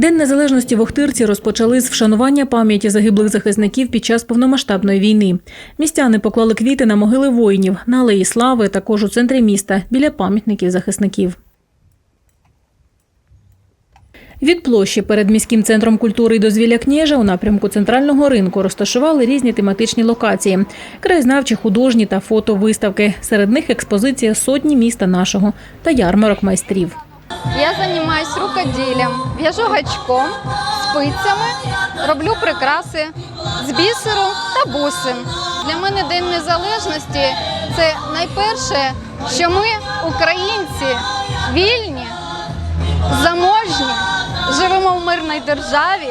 День незалежності в Охтирці розпочали з вшанування пам'яті загиблих захисників під час повномасштабної війни. Містяни поклали квіти на могили воїнів на алеї Слави, також у центрі міста біля пам'ятників захисників. Від площі перед міським центром культури і дозвілля княжа у напрямку центрального ринку розташували різні тематичні локації: краєзнавчі, художні та фотовиставки. Серед них експозиція сотні міста нашого та ярмарок майстрів. Я займаюся рукоділлям, в'яжу гачком, спицями, роблю прикраси з бісеру та бусин. Для мене День Незалежності це найперше, що ми, українці, вільні, заможні, живемо в мирній державі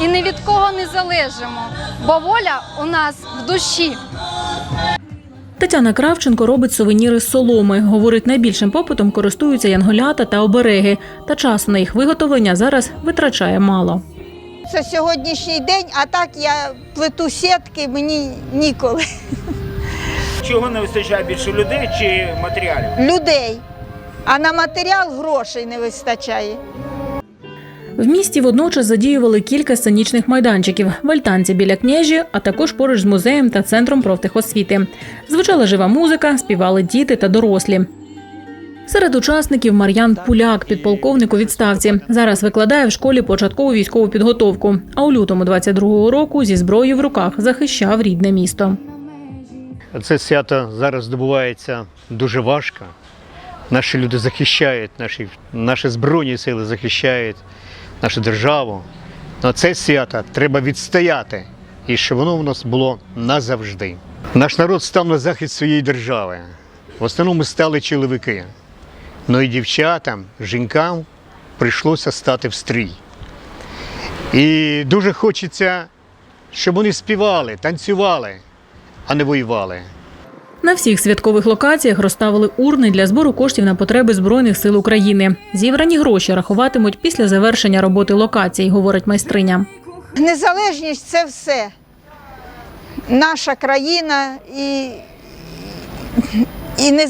і ні від кого не залежимо, бо воля у нас в душі. Тетяна Кравченко робить сувеніри з соломи. Говорить, найбільшим попитом користуються янголята та обереги. Та часу на їх виготовлення зараз витрачає мало. Це сьогоднішній день, а так я плету сітки, мені ніколи. Чого не вистачає більше людей чи матеріалів? Людей. А на матеріал грошей не вистачає. В місті водночас задіювали кілька сценічних майданчиків в альтанці біля княжі, а також поруч з музеєм та центром профтехосвіти. Звучала жива музика, співали діти та дорослі. Серед учасників Мар'ян Пуляк, підполковник у відставці. Зараз викладає в школі початкову військову підготовку. А у лютому 22-го року зі зброєю в руках захищав рідне місто. Це свято зараз здобувається дуже важко. Наші люди захищають, наші, наші збройні сили захищають нашу державу. На це свято треба відстояти і щоб воно в нас було назавжди. Наш народ став на захист своєї держави. В основному стали чоловіки. Ну і дівчатам, жінкам прийшлося стати в стрій. І дуже хочеться, щоб вони співали, танцювали, а не воювали. На всіх святкових локаціях розставили урни для збору коштів на потреби Збройних сил України. Зібрані гроші рахуватимуть після завершення роботи локацій, говорить майстриня. Незалежність це все. Наша країна і, і не,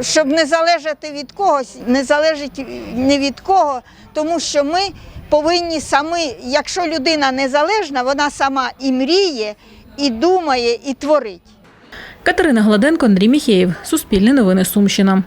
щоб не залежати від когось, не залежить ні від кого, тому що ми повинні самі, якщо людина незалежна, вона сама і мріє, і думає, і творить. Катерина Гладенко, Андрій Міхеєв. Суспільне новини Сумщина.